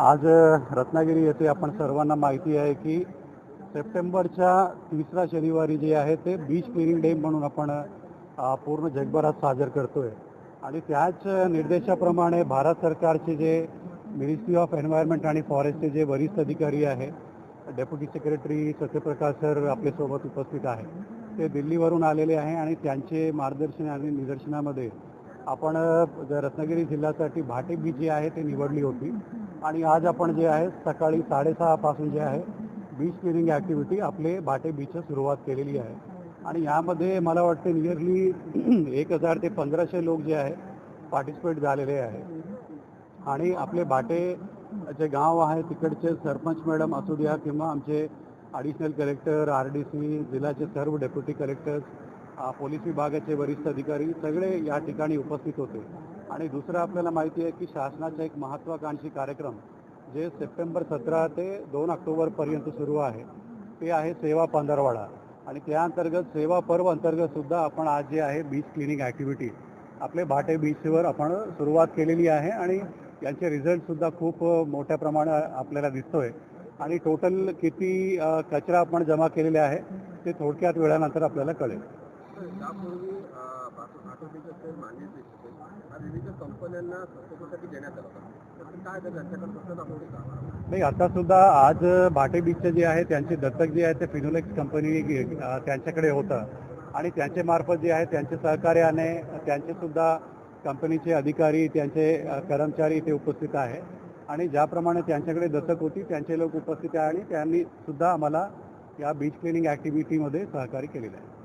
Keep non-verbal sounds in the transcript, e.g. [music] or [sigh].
आज रत्नागिरी येथे आपण सर्वांना माहिती आहे की सप्टेंबरच्या तिसरा शनिवारी जे आहे ते बीच क्लिनिंग डे म्हणून आपण पूर्ण जगभरात साजर करतोय. आणि त्याच निर्देशाप्रमाणे भारत सरकारचे जे मिनिस्ट्री ऑफ एन्व्हायरमेंट आणि फॉरेस्टचे जे वरिष्ठ अधिकारी आहे डेप्युटी सेक्रेटरी सत्यप्रकाश सर आपल्यासोबत उपस्थित आहे. ते दिल्लीवरून आलेले आहे आणि त्यांचे मार्गदर्शन आणि निदर्शनामध्ये आपण रत्नागिरी जिल्ह्यासाठी भाटे बीच जे आहे ते निवडली होती. आणि आज आपण जे आहे सकाळी साडेसहापासून जे आहे बीच क्लिनिंग ॲक्टिव्हिटी आपले भाटे बीच सुरुवात केलेली आहे. आणि यामध्ये मला वाटते नियरली [clears throat] एक हजार ते पंधराशे लोक जे आहे पार्टिसिपेट झालेले आहे. आणि आपले भाटे जे गाव आहे तिकडचे सरपंच मॅडम असू द्या किंवा आमचे additional collector R D C जिल्ह्याचे सर्व डेप्युटी कलेक्टर्स पोलीस विभागाचे वरिष्ठ अधिकारी सगळे या ठिकाणी उपस्थित होते. आणि दुसरं आपल्याला माहिती आहे की शासनाचा एक महत्त्वाकांक्षी कार्यक्रम जे सप्टेंबर सतरा ते दोन ऑक्टोबरपर्यंत सुरू आहे ते आहे सेवा पंधरवाडा. आणि त्या अंतर्गत सेवा पर्व अंतर्गत सुद्धा आपण आज जे आहे बीच क्लिनिंग ॲक्टिव्हिटी आपले भाटे बीचवर आपण सुरुवात केलेली आहे आणि यांचे रिझल्ट सुद्धा खूप मोठ्या प्रमाणात आपल्याला दिसतोय. आणि टोटल किती कचरा आपण जमा केलेले आहे ते थोडक्यात वेळानंतर आपल्याला कळेल. हा विविध कंपन्यांना देण्यात आला होता. काय त्यांच्याकडे कसं नाही आता सुद्धा आज भाटे बीचचे जे आहे त्यांचे दत्तक जे आहे ते फिनोलेक्स कंपनी त्यांच्याकडे होतं. आणि त्यांचे मार्फत जे आहे त्यांच्या सहकार्याने त्यांचे सुद्धा कंपनीचे अधिकारी त्यांचे कर्मचारी इथे उपस्थित आहे. आणि ज्याप्रमाणे त्यांच्याकडे दत्तक होती त्यांचे लोक उपस्थित आहे आणि त्यांनी सुद्धा आम्हाला या बीच क्लिनिंग ॲक्टिव्हिटीमध्ये सहकार्य केलेलं आहे.